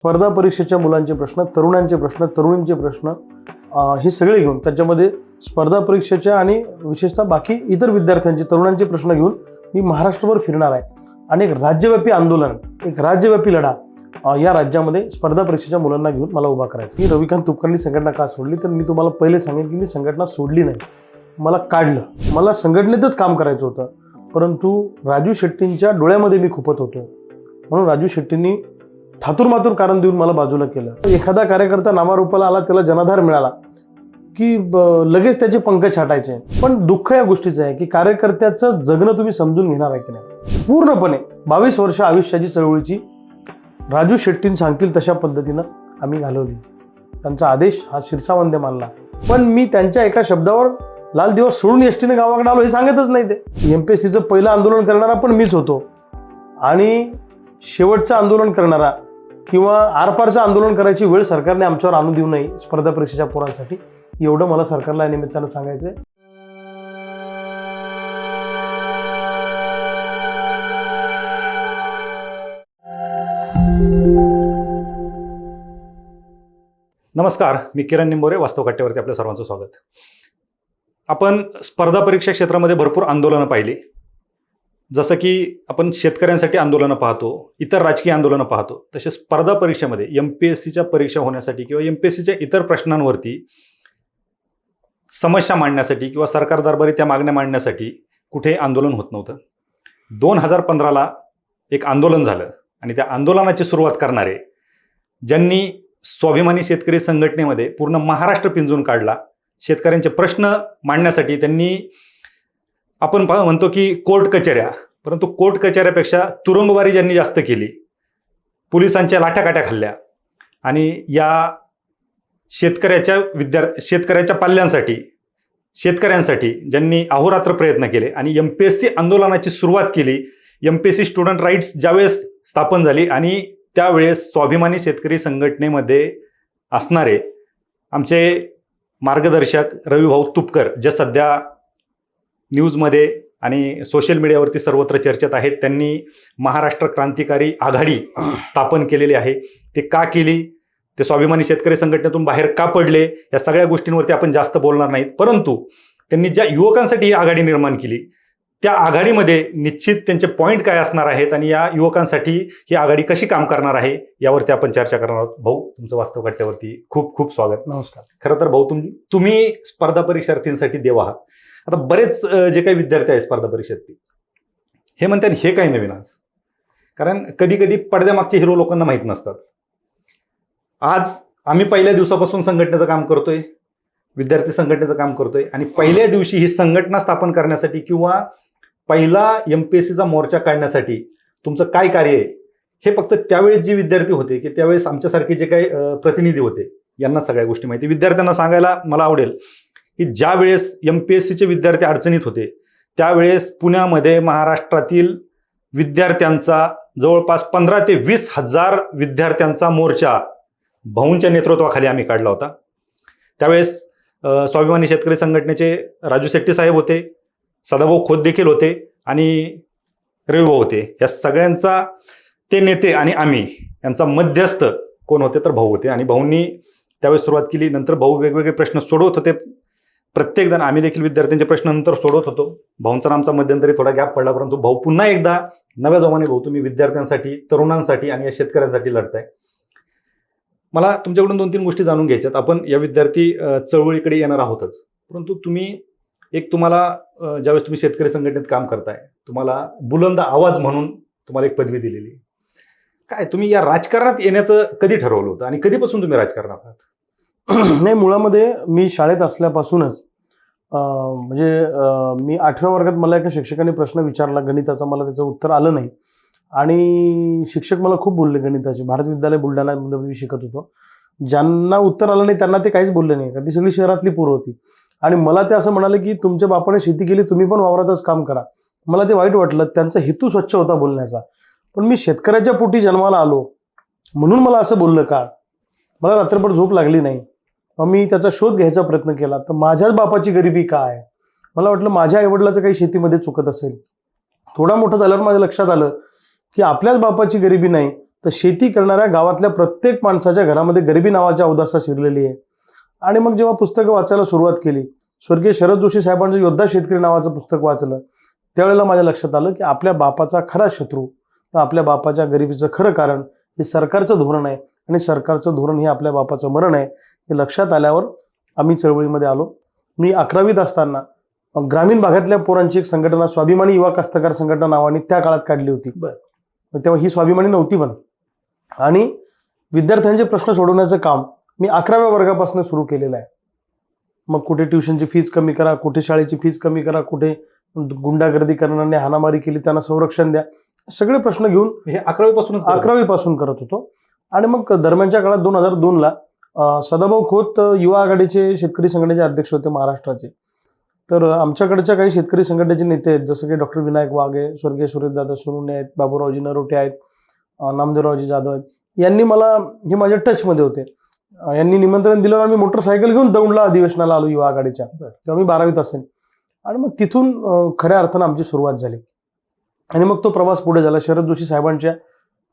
स्पर्धा परीक्षेच्या मुलांचे प्रश्न तरुणांचे प्रश्न तरुणींचे प्रश्न हे सगळे घेऊन त्याच्यामध्ये स्पर्धा परीक्षेच्या आणि विशेषतः बाकी इतर विद्यार्थ्यांचे तरुणांचे प्रश्न घेऊन मी महाराष्ट्रभर फिरणार आहे. आणि एक राज्यव्यापी आंदोलन एक राज्यव्यापी लढा या राज्यामध्ये स्पर्धा परीक्षेच्या मुलांना घेऊन मला उभा करायचं. मी रविकांत तुपकर्णी संघटना का सोडली? तर मी तुम्हाला पहिले सांगेन की मी संघटना सोडली नाही. मला काढलं. मला संघटनेतच काम करायचं होतं. परंतु राजू शेट्टींच्या डोळ्यामध्ये मी खुपत होतो. म्हणून राजू शेट्टींनी थातुरमातुर कारण देऊन मला बाजूला केलं. एखादा कार्यकर्ता नामारूपाला आला त्याला जनाधार मिळाला की ब- लगेच त्याचे पंख छाटायचे. पण दुःख या गोष्टीचं आहे की कार्यकर्त्याचं जगणं तुम्ही समजून घेणार आहे की नाही? पूर्णपणे बावीस वर्ष आयुष्याची चळवळीची राजू शेट्टीन सांगतील तशा पद्धतीनं आम्ही घालवली. त्यांचा आदेश हा शिरसावंदे मानला. पण मी त्यांच्या एका शब्दावर लाल दिवस सोडून एसटीने गावाकडे आलो हे सांगतच नाही ते. एम पी एस सीचं पहिलं आंदोलन करणारा पण मीच होतो. आणि शेवटचं आंदोलन करणारा किंवा आरपारचं आंदोलन करायची वेळ सरकारने आमच्यावर आणू देऊ नये स्पर्धा परीक्षेच्या पोरांसाठी. एवढं मला सरकारला या निमित्तानं सांगायचं आहे नमस्कार मी किरण निंबोरे वास्तव कट्ट्यावरती आपल्या सर्वांचं स्वागत. आपण स्पर्धा परीक्षा क्षेत्रामध्ये भरपूर आंदोलनं पाहिली. जसं की आपण शेतकऱ्यांसाठी आंदोलनं पाहतो इतर राजकीय आंदोलनं पाहतो तसे स्पर्धा परीक्षेमध्ये एम पी एस सीच्या परीक्षा होण्यासाठी किंवा एम पी एस सीच्या इतर प्रश्नांवरती समस्या मांडण्यासाठी किंवा सरकार दरबारी त्या मागण्या मांडण्यासाठी कुठे आंदोलन होत नव्हतं. दोन हजार पंधराला एक आंदोलन झालं आणि त्या आंदोलनाची सुरुवात करणारे ज्यांनी स्वाभिमानी शेतकरी संघटनेमध्ये पूर्ण महाराष्ट्र पिंजून काढला शेतकऱ्यांचे प्रश्न मांडण्यासाठी त्यांनी आपण पहा म्हणतो की कोर्ट कचेऱ्या. परंतु कोर्ट कचेऱ्यापेक्षा तुरुंगवारी ज्यांनी जास्त केली पोलिसांच्या लाठ्याकाठ्या खाल्ल्या आणि या शेतकऱ्याच्या विद्यार्थी शेतकऱ्याच्या पाल्यांसाठी शेतकऱ्यांसाठी ज्यांनी अहोरात्र प्रयत्न केले आणि एम पी एस सी आंदोलनाची सुरुवात केली. M P S C student rights ज्यावेळेस स्थापन झाली आणि त्यावेळेस स्वाभिमानी शेतकरी संघटनेमध्ये असणारे आमचे मार्गदर्शक रविभाऊ तुपकर जे सध्या न्यूजमध्ये आणि सोशल मीडियावरती सर्वत्र चर्चेत आहेत. त्यांनी महाराष्ट्र क्रांतिकारी आघाडी स्थापन केलेली आहे. ते का केली? ते स्वाभिमानी शेतकरी संघटनेतून बाहेर का पडले? या सगळ्या गोष्टींवरती आपण जास्त बोलणार नाहीत. परंतु त्यांनी ज्या युवकांसाठी ही आघाडी निर्माण केली त्या आघाडीमध्ये निश्चित त्यांचे पॉईंट काय असणार आहेत आणि या युवकांसाठी ही आघाडी कशी काम करणार आहे यावरती आपण चर्चा करणार आहोत. भाऊ तुमचं वास्तव कट्ट्यावरती खूप खूप स्वागत. नमस्कार. खरं तर भाऊ तुम तुम्ही स्पर्धा परीक्षार्थींसाठी देव आहात. आता बरेच जे काही विद्यार्थी आहेत स्पर्धा परीक्षेत हे म्हणतात हे काही नवीन आज. कारण कधी कधी पडद्यामागचे हिरो लोकांना माहीत नसतात. आज आम्ही पहिल्या दिवसापासून संघटनेचं काम करतोय विद्यार्थी संघटनेचं काम करतोय आणि पहिल्या दिवशी ही संघटना स्थापन करण्यासाठी किंवा पहिला एम पी एस सीचा मोर्चा काढण्यासाठी तुमचं काय कार्य आहे हे फक्त त्यावेळेस जे विद्यार्थी होते की त्यावेळेस आमच्यासारखे जे काही प्रतिनिधी होते यांना सगळ्या गोष्टी माहिती. विद्यार्थ्यांना सांगायला मला आवडेल की ज्या वेळेस एम पी एस सीचे विद्यार्थी अडचणीत होते त्यावेळेस पुण्यामध्ये महाराष्ट्रातील विद्यार्थ्यांचा जवळपास पंधरा ते वीस हजार विद्यार्थ्यांचा मोर्चा भाऊंच्या नेतृत्वाखाली आम्ही काढला होता. त्यावेळेस स्वाभिमानी शेतकरी संघटनेचे राजू शेट्टी साहेब होते सदाभाऊ खोत देखील होते आणि रविभाऊ होते. या सगळ्यांचा ते नेते आणि आम्ही यांचा मध्यस्थ कोण होते तर भाऊ होते. आणि भाऊंनी त्यावेळेस सुरुवात केली नंतर भाऊ वेगवेगळे प्रश्न सोडवत होते. प्रत्येकजण आम्ही देखील विद्यार्थ्यांचे प्रश्न नंतर सोडवत होतो. भाऊंचा आमचा मध्यंतरी थोडा गॅप पडला परंतु भाऊ पुन्हा एकदा नव्या जोमाने भाऊ तुम्ही विद्यार्थ्यांसाठी तरुणांसाठी आणि या शेतकऱ्यांसाठी लढताय. मला तुमच्याकडून दोन तीन गोष्टी जाणून घ्यायच्यात. आपण या विद्यार्थी चळवळीकडे येणार आहोतच. परंतु तुम्ही एक तुम्हाला ज्यावेळेस तुम्ही शेतकरी संघटनेत काम करताय तुम्हाला बुलंद आवाज म्हणून तुम्हाला एक पदवी दिलेली. काय तुम्ही या राजकारणात येण्याचं कधी ठरवलं होतं? आणि कधीपासून तुम्ही राजकारणात आहात? नाही मुळामध्ये मी शाळेत असल्यापासूनच म्हणजे मी आठव्या वर्गात मला एका शिक्षकाने प्रश्न विचारला गणिताचा मला त्याचं उत्तर आलं नाही. आणि शिक्षक मला खूप बोलले गणिताचे. भारत विद्यालय बुलढाण्यामध्ये मी शिकत होतो. ज्यांना उत्तर आलं नाही त्यांना ते काहीच बोलले नाही कारण ती सगळी शहरातली पूर होती. आणि मला ते असं म्हणाले की तुमच्या बापाने शेती केली तुम्ही पण वावरातच काम करा. मला ते वाईट वाटलं त्यांचा हेतू स्वच्छ होता बोलण्याचा. पण मी शेतकऱ्याच्या पोटी जन्माला आलो म्हणून मला असं बोललं का? मला रात्रभर झोप लागली नाही. मग मी त्याचा शोध घ्यायचा प्रयत्न केला. तर माझ्याच बापाची गरिबी काय? मला वाटलं माझ्या आईवडिलाचं काही शेतीमध्ये चुकत असेल. थोडा मोठं झाल्यावर माझ्या लक्षात आलं की आपल्याच बापाची गरिबी नाही तर शेती करणाऱ्या गावातल्या प्रत्येक माणसाच्या घरामध्ये गरिबी नावाच्या अवदासा शिरलेली आहे. आणि मग जेव्हा पुस्तकं वाचायला सुरुवात केली स्वर्गीय शरद जोशी साहेबांचं योद्धा शेतकरी नावाचं पुस्तक वाचलं त्यावेळेला माझ्या लक्षात आलं की आपल्या बापाचा खरा शत्रू आपल्या बापाच्या गरिबीचं खरं कारण हे सरकारचं धोरण आहे. आणि सरकारचं धोरण हे आपल्या बापाचं मरण आहे हे लक्षात आल्यावर आम्ही चळवळीमध्ये आलो. मी अकरावीत असताना ग्रामीण भागातल्या पोरांची एक संघटना स्वाभिमानी युवा कास्तकार संघटना नावाने त्या काळात काढली होती. तेव्हा ही स्वाभिमानी नव्हती पण. आणि विद्यार्थ्यांचे प्रश्न सोडवण्याचं काम मी अकराव्या वर्गापासून सुरू केलेलं आहे. मग कुठे ट्युशनची फीज कमी करा कुठे शाळेची फीज कमी करा कुठे गुंडागर्दी करणाऱ्यांनी हाणामारी केली त्यांना संरक्षण द्या सगळे प्रश्न घेऊन हे अकरावी पासूनच अकरावी पासून करत होतो. आणि मग दरम्यानच्या काळात दोन हजार दोन ला अं, सदाभाऊ खोत युवा आघाडीचे शेतकरी संघटनेचे अध्यक्ष होते महाराष्ट्राचे. तर आमच्याकडच्या काही शेतकरी संघटनेचे नेते आहेत जसं की डॉक्टर विनायक वाघे स्वर्गीय सुरेशदादा सोनुने आहेत बाबूरावजी नरोटे आहेत नामदेवरावजी जाधव आहेत. यांनी मला हे माझ्या टचमध्ये होते. यांनी निमंत्रण दिल्यावर आम्ही मोटरसायकल घेऊन दौंडला अधिवेशनाला आलो युवा आघाडीच्या. तेव्हा मी बारावीत असेल आणि मग तिथून खऱ्या अर्थानं आमची सुरुवात झाली. आणि मग तो प्रवास पुढे झाला. शरद जोशी साहेबांच्या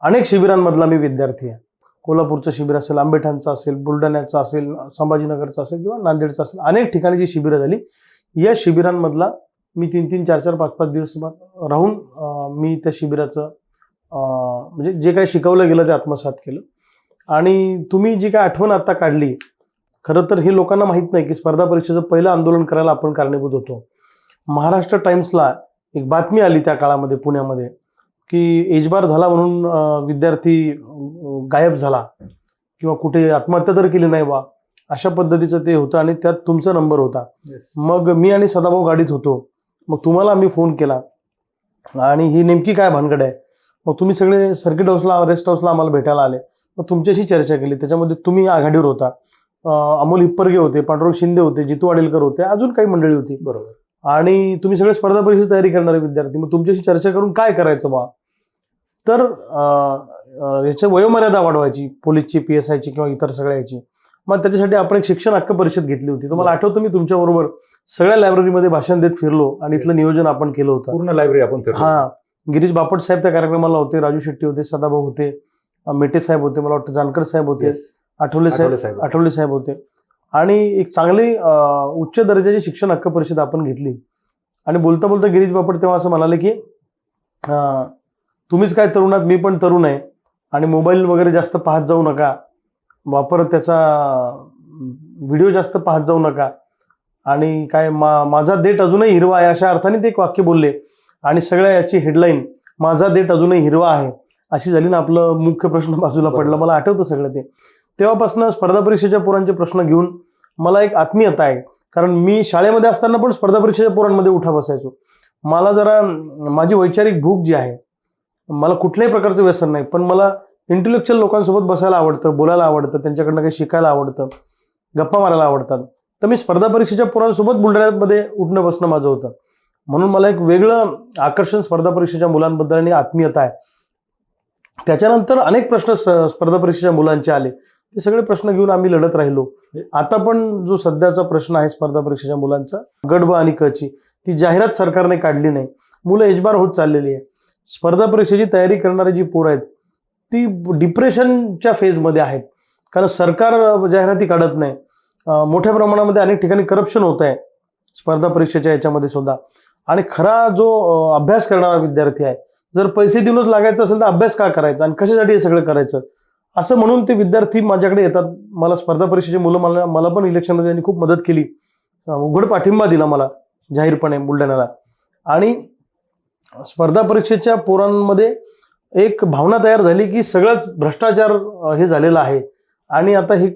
अनेक शिबिरांमधला मी विद्यार्थी आहे. कोल्हापूरचं शिबिर असेल आंबेठाणचं असेल बुलढाण्याचं असेल संभाजीनगरचं असेल किंवा नांदेडचं असेल अनेक ठिकाणी जी शिबिरं झाली. या शिबिरांमधला मी तीन तीन चार चार पाच पाच दिवस राहून मी त्या शिबिराचं म्हणजे जे काही शिकवलं गेलं ते आत्मसात केलं. आणि तुम्ही जी काय आठवण आता काढली खरं तर हे लोकांना माहीत नाही की स्पर्धा परीक्षेचं पहिलं आंदोलन करायला आपण कारणीभूत होतो. महाराष्ट्र टाइम्सला एक बातमी आली त्या काळामध्ये पुण्यामध्ये. की एजबार झाला म्हणून विद्यार्थी गायब झाला किंवा कुठे आत्महत्या तर केली नाही बा अशा पद्धतीचं ते होतं आणि त्यात तुमचा नंबर होता. मग मी आणि सदाभाऊ गाडीत होतो. मग तुम्हाला आम्ही फोन केला आणि ही नेमकी काय भानगड आहे? मग तुम्ही सगळे सर्किट हाऊसला रेस्ट हाऊसला आम्हाला भेटायला आले. मग तुमच्याशी चर्चा केली. त्याच्यामध्ये तुम्ही आघाडीवर होता. अमोल हिप्परगे होते पांडुरंग शिंदे होते जितू वाडेलकर होते अजून काही मंडळी होती. बरोबर. आणि तुम्ही सगळे स्पर्धा परीक्षेची तयारी करणारे विद्यार्थी. मग तुमच्याशी चर्चा करून काय करायचं बा? तर याच्या वयोमर्यादा वाढवायची पोलीसची पी एस आयची किंवा इतर सगळ्याची मग त्याच्यासाठी आपण एक शिक्षण हक्क परिषद घेतली होती. तुम्हाला आठवतं मी तुमच्याबरोबर सगळ्या लायब्ररीमध्ये भाषण देत फिरलो आणि इथलं. नियोजन आपण केलं होतं. पूर्ण लायब्ररी आपण. हा. गिरीश बापट साहेब त्या कार्यक्रमाला होते राजू शेट्टी होते सदाभाऊ होते मेटे साहेब होते मला वाटतं जानकर साहेब होते आठवले साहेब आठवले साहेब होते. आणि एक चांगली उच्च दर्जाची शिक्षण हक्क परिषद आपण घेतली. आणि बोलता बोलता गिरीश बापट तेव्हा असं म्हणाले की तुम्हीच काय तरुणात मी पण तरुण आहे. आणि मोबाईल वगैरे जास्त पाहत जाऊ नका. वापर त्याचा व्हिडिओ जास्त पाहत जाऊ नका. आणि काय मा माझा देठ अजूनही हिरवा आहे अशा अर्थाने ते एक वाक्य बोलले. आणि सगळ्या याची हेडलाईन माझा देठ अजूनही हिरवा आहे. अशी झाली ना आपलं मुख्य प्रश्न बाजूला पडला. मला आठवतं सगळं ते. तेव्हापासून स्पर्धा परीक्षेच्या पोरांचे प्रश्न घेऊन मला एक आत्मीयता आहे. कारण मी शाळेमध्ये असताना पण स्पर्धा परीक्षेच्या पोरांमध्ये उठा बसायचो. मला जरा माझी वैचारिक भूक जी आहे मला कुठल्याही प्रकारचं व्यसन नाही पण मला इंटेलेक्च्युअल लोकांसोबत बसायला आवडतं बोलायला आवडतं त्यांच्याकडनं काही शिकायला आवडतं गप्पा मारायला आवडतात. तर मी स्पर्धा परीक्षेच्या पोरांसोबत बुलढाण्यामध्ये उठणं बसणं माझं होतं. म्हणून मला एक वेगळं आकर्षण स्पर्धा परीक्षेच्या मुलांबद्दल आणि आत्मीयता आहे. त्याच्यानंतर अनेक प्रश्न स्पर्धा परीक्षेच्या मुलांचे आले. ते सगळे प्रश्न घेऊन आम्ही लढत राहिलो. आता पण जो सध्याचा प्रश्न आहे स्पर्धा परीक्षेच्या मुलांचा गड ब आणि क ची ती जाहिरात सरकारने काढली नाही. मुलं एजबार होत चाललेली आहे. स्पर्धा परीक्षेची तयारी करणारी जी पोरं आहेत ती डिप्रेशनच्या फेजमध्ये आहेत. कारण सरकार जाहिराती काढत नाही. मोठ्या प्रमाणामध्ये अनेक ठिकाणी करप्शन होत आहे. स्पर्धा परीक्षेच्या याच्यामध्ये सुद्धा. आणि खरा जो अभ्यास करणारा विद्यार्थी आहे जर पैसे देऊनच लागायचं असेल तर अभ्यास का करायचा? आणि कशासाठी हे सगळं करायचं? असं म्हणून ते विद्यार्थी माझ्याकडे येतात. मला स्पर्धा परीक्षेची मुलं मला मला पण इलेक्शनमध्ये त्यांनी खूप मदत केली. उघड पाठिंबा दिला मला जाहीरपणे बुलढाण्याला. आणि स्पर्धा परीक्षेच्या पोरांमध्ये एक भावना तयार झाली की सगळंच भ्रष्टाचार हे झालेलं आहे. आणि आता हे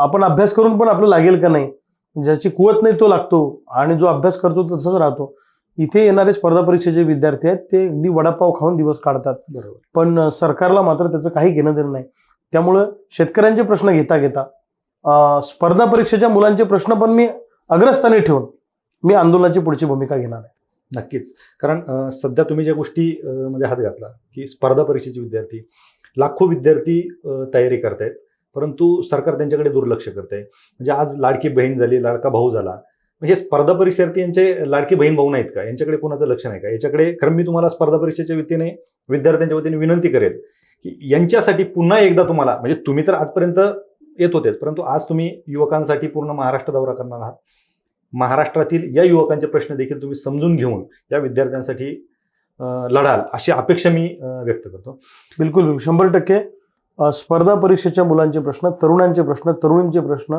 आपण अभ्यास करून पण आपलं लागेल का नाही? ज्याची कुवत नाही तो लागतो. आणि जो अभ्यास करतो तसाच राहतो. इथे येणारे स्पर्धा परीक्षेचे विद्यार्थी आहेत ते अगदी वडापाव खाऊन दिवस काढतात. बरोबर. पण सरकारला मात्र त्याचं काही घेणं देणं नाही. त्यामुळं शेतकऱ्यांचे प्रश्न घेता घेता स्पर्धा परीक्षेच्या मुलांचे प्रश्न पण मी अग्रस्थानी ठेवून मी आंदोलनाची पुढची भूमिका घेणार आहे. नक्कीच. कारण सध्या तुम्ही ज्या गोष्टी म्हणजे मध्ये हात घातला की स्पर्धा परीक्षेचे विद्यार्थी लाखो विद्यार्थी तयारी तयारी करतायत परंतु सरकार त्यांच्याकडे दुर्लक्ष करत आहे म्हणजे आज लाडकी बहीण झाली लाडका भाऊ झाला. म्हणजे हे स्पर्धा परीक्षार्थी यांचे लाडकी बहीण भाऊ नाहीत का? यांच्याकडे कोणाचं लक्ष नाही का? याच्याकडे खरं मी तुम्हाला स्पर्धा परीक्षेच्या वतीने विद्यार्थ्यांच्या वतीने विनंती करेल की यांच्यासाठी पुन्हा एकदा तुम्हाला म्हणजे तुम्ही तर आजपर्यंत येत होतेच परंतु आज तुम्ही युवकांसाठी पूर्ण महाराष्ट्र दौरा करणार आहात. महाराष्ट्रातील या युवकांचे प्रश्न देखील तुम्ही समजून घेऊन या विद्यार्थ्यांसाठी लढाल अशी अपेक्षा मी व्यक्त करतो. बिलकुल शंभर टक्के. स्पर्धा परीक्षेच्या मुलांचे प्रश्न तरुणांचे प्रश्न तरुणींचे प्रश्न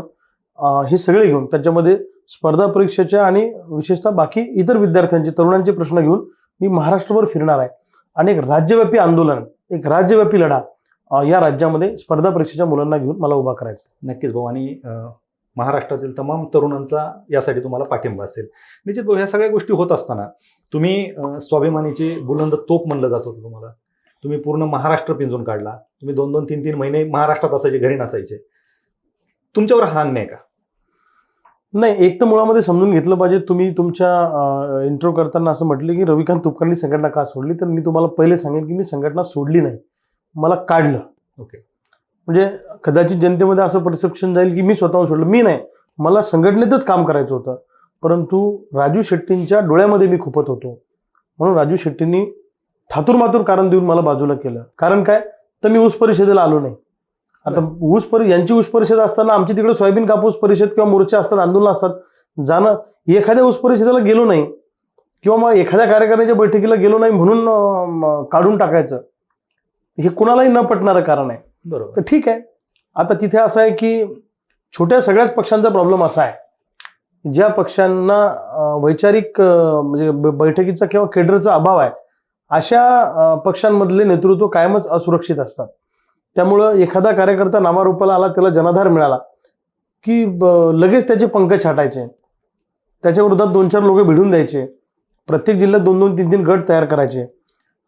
हे सगळे घेऊन त्याच्यामध्ये स्पर्धा परीक्षेच्या आणि विशेषतः बाकी इतर विद्यार्थ्यांचे तरुणांचे प्रश्न घेऊन मी महाराष्ट्रभर फिरणार आहे. आणि एक राज्यव्यापी आंदोलन एक राज्यव्यापी लढा या राज्यामध्ये स्पर्धा परीक्षेच्या मुलांना घेऊन मला उभा करायचा नक्कीच भाऊ. आणि महाराष्ट्रातील तमाम तरुणांचा यासाठी तुम्हाला पाठिंबा असेल. निश्चित भाऊ ह्या सगळ्या गोष्टी होत असताना तुम्ही स्वाभिमानीची बुलंद तोप म्हणलं जात होतं तुम्हाला. तुम्ही पूर्ण महाराष्ट्र पिंजून काढला. तुम्ही दोन दोन तीन तीन महिने महाराष्ट्रात असायचे घरी नसायचे. तुमच्यावर हा अन्याय का? नाही एक तर मुळामध्ये समजून घेतलं पाहिजे. तुम्ही तुमच्या इंट्रो करताना असं म्हटलं की रविकांत तुपकरांनी संघटना का सोडली? तर मी तुम्हाला पहिले सांगेन की मी संघटना सोडली नाही. मला काढलं. ओके. म्हणजे कदाचित जनतेमध्ये असं परसेप्शन जाईल की मी स्वतःहून सोडलं. मी नाही. मला संघटनेतच काम करायचं होतं. परंतु राजू शेट्टींच्या डोळ्यामध्ये मी खुपत होतो. म्हणून राजू शेट्टींनी थातूर मातूर कारण देऊन मला बाजूला केलं. कारण काय? तर मी ऊस परिषदेला आलो नाही. आता ऊस परि यांची ऊस परिषद असताना आमची तिकडे सोयाबीन कापूस परिषद किंवा मोर्चे असतात आंदोलन असतात. जाणं एखाद्या ऊस परिषदेला गेलो नाही किंवा मग एखाद्या कार्यकारिणीच्या बैठकीला गेलो नाही म्हणून काढून टाकायचं हे कुणालाही न पटणारं कारण आहे. बरोबर. तर ठीक आहे. आता तिथे असं आहे की छोट्या सगळ्याच पक्षांचा प्रॉब्लेम असा आहे. ज्या पक्षांना वैचारिक म्हणजे बैठकीचा किंवा केडरचा अभाव आहे अशा पक्षांमधले नेतृत्व कायमच असुरक्षित असतात. त्यामुळं एखादा कार्यकर्ता नामारूपाला आला त्याला जनाधार मिळाला की ब- लगेच त्याचे पंख छाटायचे. त्याच्या विरोधात दोन चार लोक भिडून द्यायचे. प्रत्येक जिल्ह्यात दोन दोन तीन तीन गट तयार करायचे.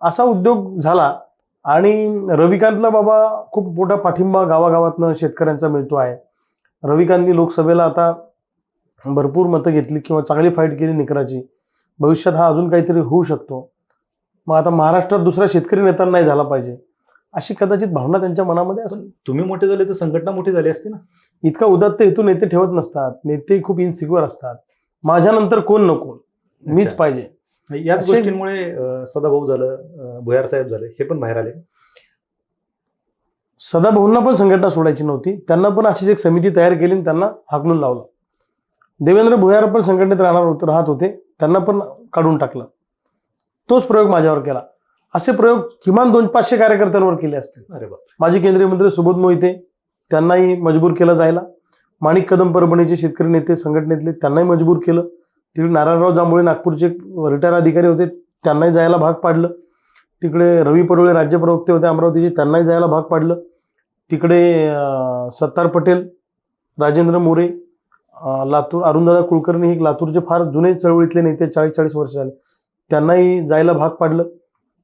असा उद्योग झाला आणि रविकांतला बाबा खूप मोठा पाठिंबा गावागावातनं शेतकऱ्यांचा मिळतो आहे. रविकांतनी लोकसभेला आता भरपूर मतं घेतली किंवा चांगली फाईट केली निकराची. भविष्यात हा अजून काहीतरी होऊ शकतो. मग आता महाराष्ट्रात दुसरा शेतकरी नेता नाही झाला पाहिजे. अशी कदाचित भावना त्यांच्या मनामध्ये असेल. तुम्ही मोठे झाले तर संघटना मोठी झाली असती ना? इतका उदात्त हेतू नेते ठेवत नसतात. नेते खूप इनसिक्युअर असतात. माझ्यानंतर कोण नको? मीच. पाहिजे. याच गोष्टींमुळे सदाभाऊ झालं भुयार साहेब झाले हे पण बाहेर आले. सदाभाऊंना पण संघटना सोडायची नव्हती. त्यांना पण अशीच एक समिती तयार केली आणि त्यांना हाकलून लावलं. देवेंद्र भुयार पण संघटनेत राहणार होते राहत होते. त्यांना पण काढून टाकलं. तोच प्रयोग माझ्यावर केला. असे प्रयोग किमान दोन पाचशे कार्यकर्त्यांवर केले असतील अरे माजी केंद्रीय मंत्री सुबोध मोहिते त्यांनाही मजबूर केलं जायला. माणिक कदम परभणीचे शेतकरी नेते संघटनेतले त्यांनाही मजबूर केलं. तिकडे नारायणराव जांभुळे नागपूरचे रिटायर अधिकारी होते त्यांनाही जायला भाग पाडलं. तिकडे रवी पडोळे राज्य प्रवक्ते होते अमरावतीचे त्यांनाही जायला भाग पाडलं. तिकडे सत्तार पटेल राजेंद्र मोरे लातूर अरुणदादा कुलकर्णी हे लातूरचे फार जुने चळवळीतले नेते चाळीस चाळीस वर्ष झाले. त्यांनाही जायला भाग पाडलं.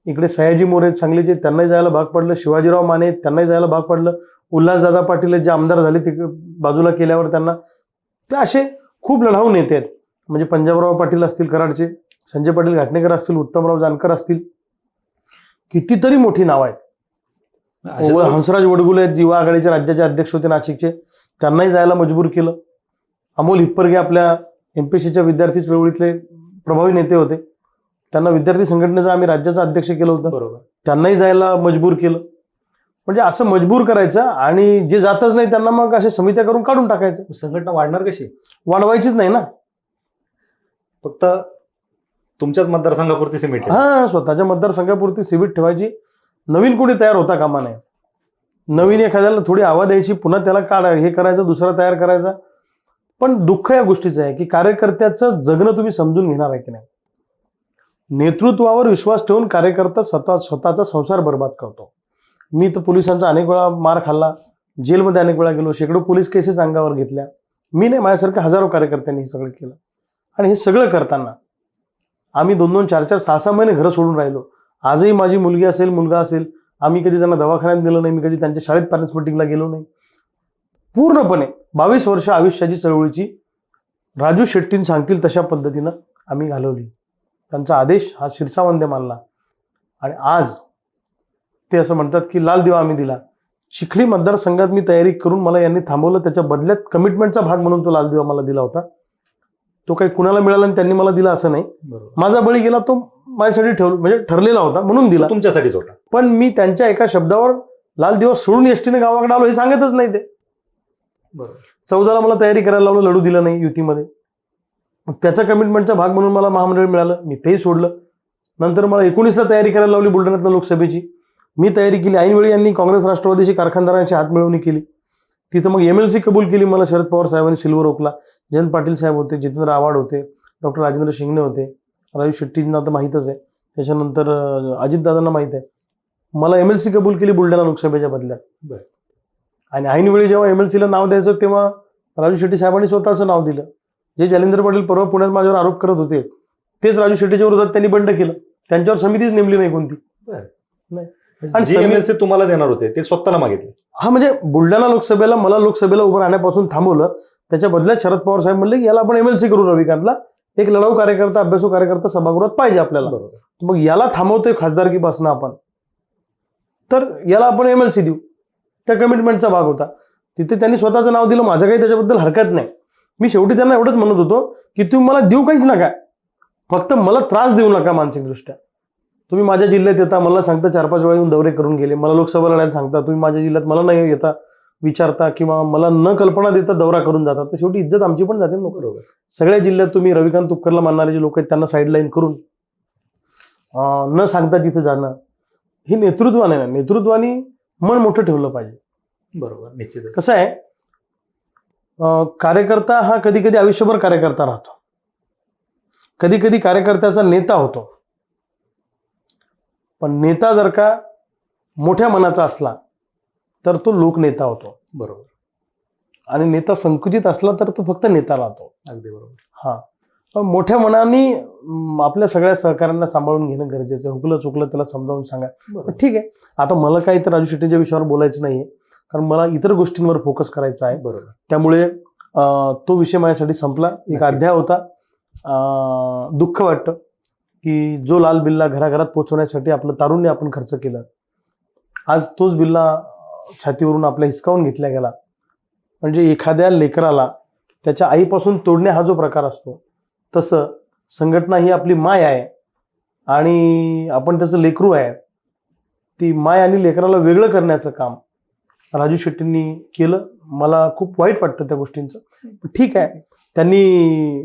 इकडे सयाजी मोरे सांगलीचे त्यांनाही जायला भाग पडलं शिवाजीराव माने त्यांनाही जायला भाग पडलं उल्हासदादा पाटील जे आमदार झाले तिकडे बाजूला केल्यावर त्यांना ते असे खूप लढाऊ नेते आहेत. म्हणजे पंजाबराव पाटील असतील कराडचे संजय पाटील घाटणेकर असतील उत्तमराव जानकर असतील कितीतरी मोठी नावं आहेत. हंसराज वडगुले आहेत युवा आघाडीचे राज्याचे अध्यक्ष होते नाशिकचे त्यांनाही जायला मजबूर केलं. अमोल हिप्परगे आपल्या एम पी सीच्या विद्यार्थी चळवळीतले प्रभावी नेते होते. त्यांना विद्यार्थी संघटनेचा आम्ही राज्याचं अध्यक्ष केलं होतं. बरोबर. त्यांनाही जायला मजबूर केलं. म्हणजे असं मजबूर करायचं आणि जे जातच नाही त्यांना मग असे समित्या करून काढून टाकायचं. संघटना वाढणार कशी? वाढवायचीच नाही ना. फक्त तुमच्याच मतदारसंघापुरती सिमेंट. हा स्वतःच्या मतदारसंघापुरती सिबिट ठेवायची. नवीन कोणी तयार होता कामा नये. नवीन एखाद्याला थोडी आवा द्यायची पुन्हा त्याला काढ हे करायचं दुसरा तयार करायचा. पण दुःख या गोष्टीचं आहे की कार्यकर्त्याचं जगणं तुम्ही समजून घेणार आहे की नाही? नेतृत्वावर विश्वास ठेवून कार्यकर्ता स्वतः स्वतःचा संसार बर्बाद करतो. मी तर पोलिसांचा अनेक वेळा मार खाल्ला. जेलमध्ये अनेक वेळा गेलो. शेकडो पोलीस केसेस अंगावर घेतल्या. मी नाही माझ्यासारख्या हजारो कार्यकर्त्यांनी हे सगळं केलं. आणि हे सगळं करताना आम्ही दोन दोन चार चार सहा सहा महिने घरं सोडून राहिलो. आजही माझी मुलगी असेल मुलगा असेल. आम्ही कधी त्यांना दवाखान्यात दिलं नाही. मी कधी त्यांच्या शाळेत पॅरेंट्स गेलो नाही. पूर्णपणे बावीस वर्ष आयुष्याची चळवळीची राजू शेट्टीन सांगतील तशा पद्धतीनं आम्ही घालवली. त्यांचा आदेश हा शिरसावंदे मानला. आणि आज ते असं म्हणतात की लाल दिवा आम्ही दिला. चिखली मतदारसंघात मी तयारी करून मला यांनी थांबवलं. त्याच्या बदल्यात कमिटमेंटचा भाग म्हणून तो लाल दिवा मला दिला होता. तो काही कुणाला मिळाला आणि त्यांनी मला दिला असं नाही. माझा बळी गेला तो माझ्यासाठी ठेव म्हणजे ठरलेला होता म्हणून दिला. तुमच्यासाठीच होता. पण मी त्यांच्या एका शब्दावर लाल दिवस सोडून एसटीने गावाकडे आलो हे सांगतच नाही ते. चौदाला मला तयारी करायला लावलं लढू दिलं नाही युतीमध्ये. त्याचा कमिटमेंटचा भाग म्हणून मला महामंडळ मिळालं. मी तेही सोडलं. नंतर मला एकोणीसला तयारी करायला लावली बुलढाण्यातल्या लोकसभेची. मी तयारी केली. ऐनवेळी यांनी काँग्रेस राष्ट्रवादीची कारखानदारांची हात मिळवणी केली. तिथं मग एम एल सी कबूल केली मला. शरद पवार साहेबांनी सिल्वर ओकला. जयंत पाटील साहेब होते जितेंद्र आव्हाड होते डॉक्टर राजेंद्र शिंगणे होते. राजू शेट्टींना तर माहीतच आहे. त्याच्यानंतर अजितदादांना माहीत आहे. मला एम एल सी कबूल केली बुलढाणा लोकसभेच्या बदल्यात. आणि ऐनवेळी जेव्हा एम एल सीला नाव द्यायचं तेव्हा राजू शेट्टी साहेबांनी स्वतःचं नाव दिलं. जे जालिंदर पाटील परवा पुण्यात माझ्यावर आरोप करत होते तेच राजू शेट्टीच्या विरोधात त्यांनी बंड केलं. त्यांच्यावर समितीच नेमली नाही कोणती. आणि जे समी- MLC तुम्हाला देणार होते ते स्वतःला मागितले. हा म्हणजे बुलढाणा लोकसभेला मला लोकसभेला उभं राहण्यापासून थांबवलं. त्याच्या बदल्यात शरद पवार साहेब म्हणले की याला आपण एमएलसी करू रविकांतला. एक लढाऊ कार्यकर्ता अभ्यासू कार्यकर्ता सभागृहात पाहिजे आपल्याला. मग याला थांबवतोय खासदारकीपासून आपण. तर याला आपण एमएलसी देऊ. त्या कमिटमेंटचा भाग होता. तिथे त्यांनी स्वतःचं नाव दिलं माझं काही त्याच्याबद्दल हरकत नाही. मी शेवटी त्यांना एवढंच म्हणत होतो की तुम्ही मला देऊ काहीच नका. फक्त मला त्रास देऊ नका मानसिकदृष्ट्या. तुम्ही माझ्या जिल्ह्यात येता मला सांगता चार पाच वेळा येऊन दौरे करून गेले मला लोकसभा लढायला सांगता तुम्ही माझ्या जिल्ह्यात मला नाही येता विचारता किंवा मला न कल्पना देता दौरा करून जाता तर शेवटी इज्जत आमची पण जाते लोक सगळ्या जिल्ह्यात तुम्ही रविकांत तुपकरला मानणारे जे लोक आहेत त्यांना साईडलाईन करून न सांगता तिथे जाणं हे नेतृत्वाने ना नेतृत्वाने मन मोठं ठेवलं पाहिजे. बरोबर निश्चित कसं आहे कार्यकर्ता हा कधी कधी आयुष्यभर कार्यकर्ता राहतो. कधी कधी कार्यकर्त्याचा नेता होतो. पण नेता जर का मोठ्या मनाचा असला तर तो लोकनेता होतो. बरोबर. आणि नेता संकुचित असला तर तो फक्त नेता राहतो. अगदी बरोबर. हा. पण मोठ्या मनाने आपल्या सगळ्या सहकाऱ्यांना सांभाळून घेणं गरजेचं हुकलं चुकलं त्याला समजावून सांगा. ठीक आहे. आता मला काही तर राजू शेट्टीच्या विषयावर बोलायचं नाहीये. कारण मला इतर गोष्टींवर फोकस करायचा आहे. बरोबर. त्यामुळे तो विषय माझ्यासाठी संपला. एक. अध्याय होता. दुःख वाटतं की जो लाल बिल्ला घराघरात पोहोचवण्यासाठी आपलं तारुण्य आपण खर्च केलं. आज तोच बिल्ला छातीवरून आपल्या हिसकावून घेतला गेला. म्हणजे एखाद्या लेकराला त्याच्या आईपासून तोडणे हा जो प्रकार असतो तसं संघटना ही आपली माय आहे. आणि आपण त्याचं लेकरू आहे. ती माय आणि लेकराला वेगळं करण्याचं काम. राजू शेट्टींनी केलं. मला खूप वाईट वाटतं त्या गोष्टींचं. ठीक आहे. त्यांनी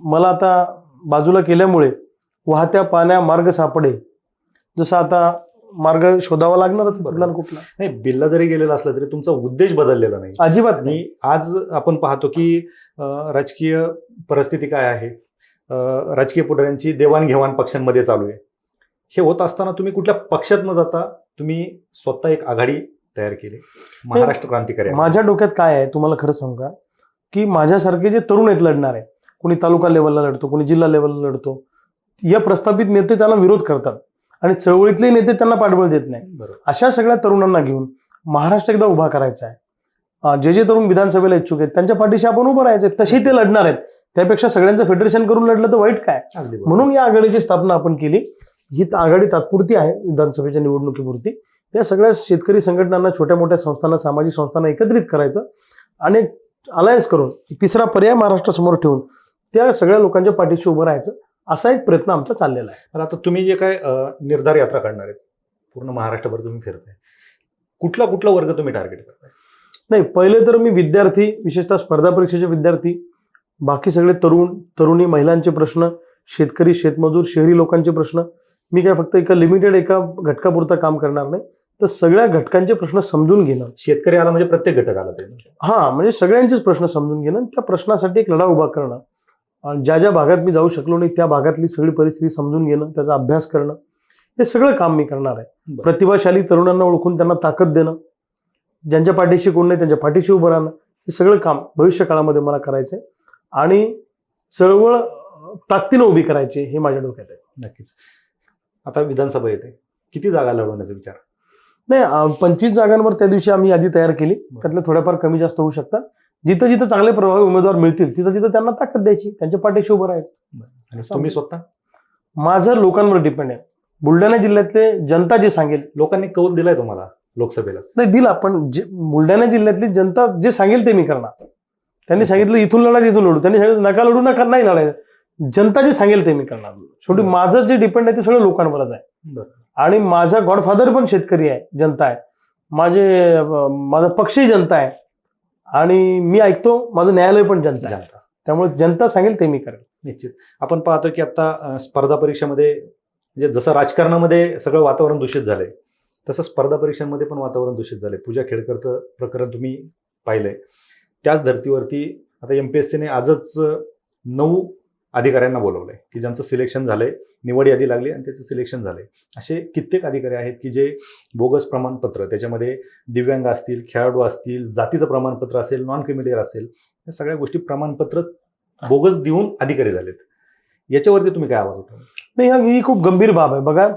मला आता बाजूला केल्यामुळे वाहत्या पाण्या मार्ग सापडे. जसं आता मार्ग शोधावा लागणारच कुठला कुठला. नाही बिल्ला जरी गेलेला असला तरी तुमचा उद्देश बदललेला नाही. अजिबात नाही. आज आपण पाहतो की राजकीय परिस्थिती काय आहे? राजकीय पुढाऱ्यांची देवाणघेवाण पक्षांमध्ये चालू आहे. हे होत असताना तुम्ही कुठल्या पक्षात न जाता तुम्ही स्वतः एक आघाडी तयार केली. महाराष्ट्र क्रांतिकारी. माझ्या डोक्यात काय आहे तुम्हाला खरं सांगू का? की माझ्यासारखे जे तरुण आहेत लढणारे कोणी तालुका लेवलला लढतो कोणी जिल्हा लेवलला लढतो या प्रस्थापित नेते त्यांना विरोध करतात. आणि चळवळीतले नेते त्यांना पाठबळ देत नाही. अशा सगळ्या तरुणांना घेऊन महाराष्ट्र एकदा उभा करायचा आहे. जे जे तरुण विधानसभेला इच्छुक आहेत त्यांच्या पाठीशी आपण उभं राहायचे तसे ते लढणार आहेत. त्यापेक्षा सगळ्यांचं फेडरेशन करून लढलं तर वाईट काय. म्हणून या आघाडीची स्थापना आपण केली. ही आघाडी तात्पुरती आहे विधानसभेच्या निवडणुकीपुरती. या सगळ्या शेतकरी संघटनांना छोट्या मोठ्या संस्थांना सामाजिक संस्थांना एकत्रित करायचं आणि अलायन्स करून तिसरा पर्याय महाराष्ट्रासमोर ठेवून त्या सगळ्या लोकांच्या पाठीशी उभं राहायचं असा एक प्रयत्न आमचा चाललेला आहे. आता तुम्ही जे काय निर्धार यात्रा काढणार आहेत पूर्ण महाराष्ट्रभर तुम्ही फिरताय कुठला कुठला वर्ग तुम्ही टार्गेट करताय? नाही पहिले तर मी विद्यार्थी विशेषतः स्पर्धा परीक्षेचे विद्यार्थी बाकी सगळे तरुण तरुणी महिलांचे प्रश्न शेतकरी शेतमजूर शहरी लोकांचे प्रश्न मी काय फक्त एका लिमिटेड एका घटकापुरता काम करणार नाही. तर सगळ्या घटकांचे प्रश्न समजून घेणं. शेतकरी आला म्हणजे प्रत्येक घटक आला ते. हा म्हणजे सगळ्यांचेच प्रश्न समजून घेणं त्या प्रश्नासाठी एक लढा उभा करणं. ज्या ज्या भागात मी जाऊ शकलो नाही त्या भागातली सगळी परिस्थिती समजून घेणं त्याचा अभ्यास करणं. हे सगळं काम मी करणार आहे. प्रतिभाशाली तरुणांना ओळखून त्यांना ताकद देणं. ज्यांच्या पाठीशी कोण नाही त्यांच्या पाठीशी उभं राहणं. हे सगळं काम भविष्य काळामध्ये मला करायचं आहे आणि चळवळ ताकदीनं उभी करायची हे माझ्या डोक्यात आहे. नक्कीच. आता विधानसभा येते. किती जागा लढवण्याचा विचार? नाही पंचवीस जागांवर त्या दिवशी आम्ही यादी तयार केली. त्यातल्या थोड्याफार कमी जास्त होऊ शकतात. जिथं जिथं चांगले प्रभावी उमेदवार मिळतील तिथं तिथं त्यांना ताकद द्यायची. त्यांच्या पाठीशी उभं राहायचं. आणि तुम्ही स्वतः? माझं लोकांवर डिपेंड आहे. बुलढाणा जिल्ह्यातले जनता जे सांगेल. लोकांनी कौल दिलाय तुम्हाला लोकसभेला नाही दिला पण जे बुलढाणा जिल्ह्यातली जनता जे सांगेल ते मी करणार. त्यांनी सांगितलं इथून लढा इथून लढू. त्यांनी सांगितलं नका लढू नका नाही लढायचं. जनता जे सांगेल ते मी करणार. शेवटी. माझं जे डिपेंड आहे ते सगळं लोकांवरच आहे. बरं. आणि माझा गॉडफादर पण शेतकरी आहे जनता आहे. माझे माझा पक्षही जनता आहे. आणि मी ऐकतो माझं न्यायालय पण जनता आहे. जनता. त्यामुळे जनता सांगेल ते मी करेल. निश्चित. आपण पाहतो की आता स्पर्धा परीक्षेमध्ये म्हणजे जसं राजकारणामध्ये सगळं वातावरण दूषित झालंय तसं स्पर्धा परीक्षांमध्ये पण वातावरण दूषित झालंय. पूजा खेडकरचं प्रकरण तुम्ही पाहिलंय. त्याच धर्तीवरती आता एम पी एस सीने आजच नऊ अधिकाऱ्यांना बोलवलंय की ज्यांचं सिलेक्शन झालंय निवड यादी लागली आणि त्याचं सिलेक्शन झालंय. असे कित्येक अधिकारी आहेत की जे बोगस प्रमाणपत्र त्याच्यामध्ये दिव्यांग असतील खेळाडू असतील जातीचं प्रमाणपत्र असेल नॉन क्रिमिलियर असेल या सगळ्या गोष्टी प्रमाणपत्र बोगस देऊन अधिकारी झालेत. याच्यावरती तुम्ही काय आवाज उठवला नाही ही खूप गंभीर बाब आहे. बघा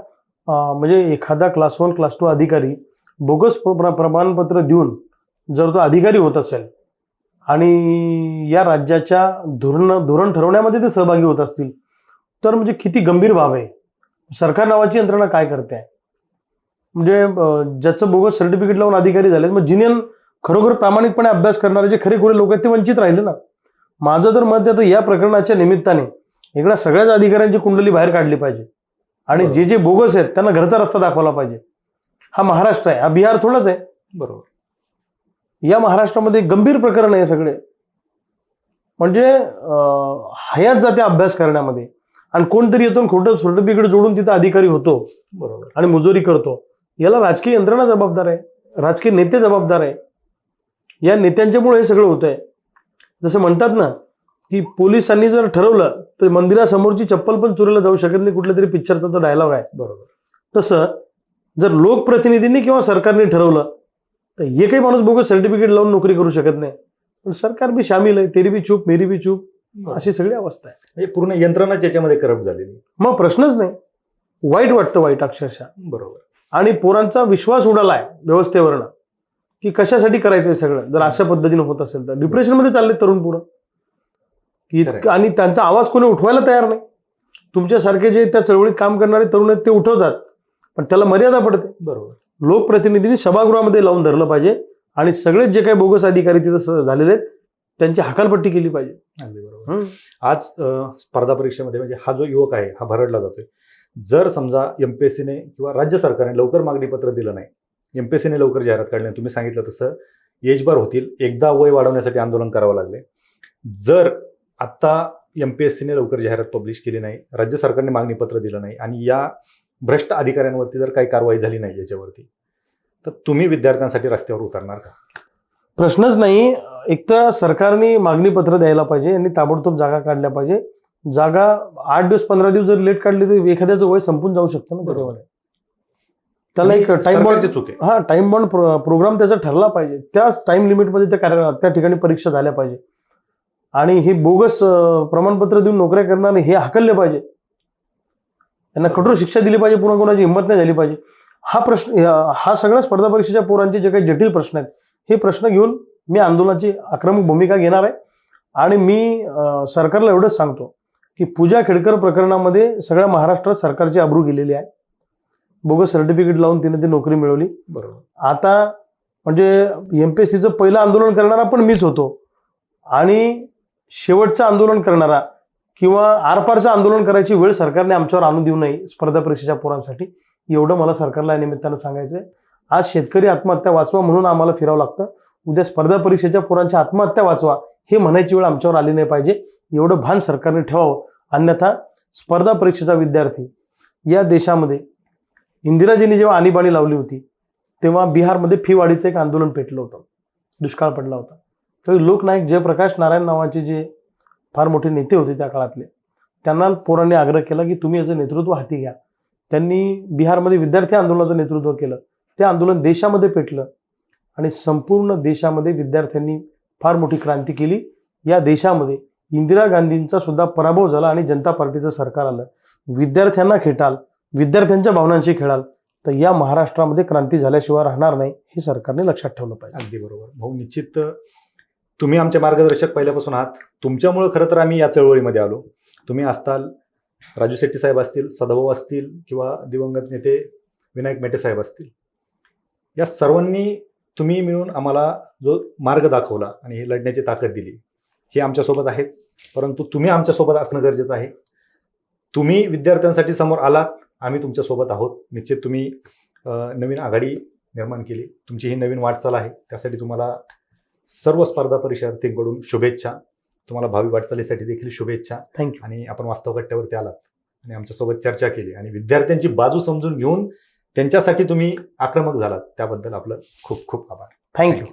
म्हणजे एखादा क्लास वन क्लास टू अधिकारी बोगस प्र- प्रमाणपत्र देऊन जर तो अधिकारी होत असेल आणि या राज्याच्या धोरण धोरण ठरवण्यामध्ये ते सहभागी होत असतील. तर म्हणजे किती गंभीर बाब आहे. सरकार नावाची यंत्रणा काय करते? आहे म्हणजे ज्याचं बोगस सर्टिफिकेट लावून अधिकारी झाले मग जिनियन खरोखर प्रामाणिकपणे अभ्यास करणारे जे खरे खुरे लोक आहेत ते वंचित राहिले ना? माझं तर मत आहे तर या प्रकरणाच्या निमित्ताने इकडे सगळ्याच अधिकाऱ्यांची कुंडली बाहेर काढली पाहिजे. आणि जे जे बोगस आहेत त्यांना घरचा रस्ता दाखवला पाहिजे. हा महाराष्ट्र आहे हा बिहार थोडाच आहे. बरोबर. या महाराष्ट्रामध्ये गंभीर प्रकरण आहे सगळे. म्हणजे हयात जाते अभ्यास करण्यामध्ये. आणि कोणतरी येतो खोटं सर्टिफिकेट जोडून तिथं अधिकारी होतो. बरोबर. आणि मुजोरी करतो. याला राजकीय यंत्रणा जबाबदार आहे. राजकीय नेते जबाबदार आहे. या नेत्यांच्यामुळे हे सगळं होत आहे जसं म्हणतात ना की पोलिसांनी जर ठरवलं तर मंदिरासमोरची चप्पल पण चोरीला जाऊ शकत नाही कुठल्या तरी पिक्चरचा तो डायलॉग आहे. बरोबर. तसं जर लोकप्रतिनिधींनी किंवा सरकारने ठरवलं तर हे काही माणूस बोगस सर्टिफिकेट लावून नोकरी करू शकत नाही. पण सरकार बी सामील आहे तेरी बी चूप मेरी बी चूप अशी सगळी अवस्था आहे. म्हणजे पूर्ण यंत्रणाच याच्यामध्ये करप्ट झालेली. मग प्रश्नच नाही. वाईट वाटतं वाईट अक्षरशः. बरोबर. आणि पोरांचा विश्वास उडालाय व्यवस्थेवरनं की कशासाठी करायचंय सगळं? जर अशा पद्धतीने होत असेल तर. डिप्रेशनमध्ये चालले तरुण पोरं. की आणि त्यांचा आवाज कोणी उठवायला तयार नाही. तुमच्यासारखे जे त्या चळवळीत काम करणारे तरुण आहेत ते उठवतात. पण त्याला मर्यादा पडते. बरोबर. लोकप्रतिनिधींनी सभागृहामध्ये लावून धरलं पाहिजे आणि सगळेच जे काही बोगस अधिकारी तिथं झालेले आहेत त्यांची हकालपट्टी केली पाहिजे. अगदी बरोबर. आज स्पर्धा परीक्षेमध्ये म्हणजे हा जो युवक आहे हा भरडला जातोय. जर समजा एमपीएससीने किंवा राज्य सरकारने लवकर मागणी पत्र दिलं नाही एमपीएससीने लवकर जाहिरात काढली नाही तुम्ही सांगितलं तसं एजबार होतील एकदा वय वाढवण्यासाठी आंदोलन करावं लागले. जर आत्ता एमपीएससीने लवकर जाहिरात पब्लिश केली नाही राज्य सरकारने मागणी पत्र दिलं नाही आणि या भ्रष्ट अधिकाऱ्यांवरती जर काही कारवाई झाली नाही याच्यावरती तर तुम्ही विद्यार्थ्यांसाठी रस्त्यावर उतरणार का? प्रश्नच नाही. एक तर सरकारने मागणी पत्र द्यायला पाहिजे आणि ताबडतोब जागा काढल्या पाहिजे. जागा आठ दिवस पंधरा दिवस जर लेट काढली तर एखाद्याचं वय संपून जाऊ शकतं ना त्याच्यामध्ये. त्याला एक टाइम बॉन्ड हा टाइम बॉन्ड प्रोग्राम त्याचा ठरला पाहिजे. त्याच टाइम लिमिटमध्ये त्या कार्य त्या ठिकाणी परीक्षा झाल्या पाहिजे. आणि हे बोगस प्रमाणपत्र देऊन नोकऱ्या करणारे हे हाकलले पाहिजे. त्यांना कठोर शिक्षा दिली पाहिजे पुन्हा कोणाची हिंमत नाही झाली पाहिजे. हा प्रश्न हा- सगळ्या स्पर्धा परीक्षेच्या पोरांचे जे काही जटिल प्रश्न आहेत हे प्रश्न घेऊन मी आंदोलनाची आक्रमक भूमिका घेणार आहे. आणि मी सरकारला एवढंच सांगतो की पूजा खेडकर प्रकरणामध्ये सगळ्या महाराष्ट्रात सरकारची आबरू गेलेली आहे. बोगस सर्टिफिकेट लावून तिने ती नोकरी मिळवली. बरोबर. आता म्हणजे एमपीएससीचं पहिलं आंदोलन करणारा पण मीच होतो. आणि शेवटचं आंदोलन करणारा किंवा आरपारचं आंदोलन करायची वेळ सरकारने आमच्यावर आणून देऊ नये स्पर्धा परीक्षेच्या पोरांसाठी. एवढं मला सरकारला या निमित्तानं सांगायचं आहे आज शेतकरी आत्महत्या वाचवा म्हणून आम्हाला फिरावं लागतं. उद्या स्पर्धा परीक्षेच्या पोरांच्या आत्महत्या वाचवा हे म्हणायची वेळ आमच्यावर आली नाही पाहिजे. एवढं भान सरकारने ठेवावं. अन्यथा स्पर्धा परीक्षेचा विद्यार्थी या देशामध्ये इंदिराजींनी जेव्हा आणीबाणी लावली होती तेव्हा बिहारमध्ये फी वाढीचं एक आंदोलन पेटलं होतं. दुष्काळ पडला होता. तर लोकनायक जयप्रकाश नारायण नावाचे जे फार मोठे नेते होते त्या काळातले. त्यांना पोरांनी आग्रह केला की तुम्ही याचं नेतृत्व हाती घ्या. त्यांनी बिहारमध्ये विद्यार्थी आंदोलनाचं नेतृत्व केलं. ते आंदोलन देशामध्ये पेटलं आणि संपूर्ण देशामध्ये विद्यार्थ्यांनी फार मोठी क्रांती केली. या देशामध्ये इंदिरा गांधींचा सुद्धा पराभव झाला आणि जनता पार्टीचं सरकार आलं. विद्यार्थ्यांना खेटाल विद्यार्थ्यांच्या भावनांशी खेळाल तर या महाराष्ट्रामध्ये क्रांती झाल्याशिवाय राहणार नाही हे सरकारने लक्षात ठेवलं पाहिजे. अगदी बरोबर. भाऊ निश्चित तुम्ही आमचे मार्गदर्शक पहिल्यापासून आहात. तुमच्यामुळं खरं तर आम्ही या चळवळीमध्ये आलो. तुम्ही असताल राजू शेट्टी साहेब असतील सदाभाऊ असतील किंवा दिवंगत नेते विनायक मेटे साहेब असतील. या सर्वांनी तुम्ही मिळून आम्हाला जो मार्ग दाखवला आणि लढण्याची ताकद दिली हे आमच्यासोबत आहेच. परंतु तुम्ही आमच्यासोबत असणं गरजेचं आहे. तुम्ही विद्यार्थ्यांसाठी समोर आलात. आम्ही तुमच्यासोबत आहोत. निश्चित तुम्ही नवीन आघाडी निर्माण केली. तुमची ही नवीन वाटचाल आहे. त्यासाठी तुम्हाला सर्व स्पर्धा परीक्षार्थींकडून शुभेच्छा. तुम्हाला भावी वाटचालीसाठी देखील शुभेच्छा. थँक्यू आणि आपण वास्तव कट्ट्यावरती आलात. आणि आमच्यासोबत चर्चा केली. आणि विद्यार्थ्यांची बाजू समजून घेऊन त्यांच्यासाठी तुम्ही आक्रमक झालात. त्याबद्दल आपलं खूप खूप आभार. थँक्यू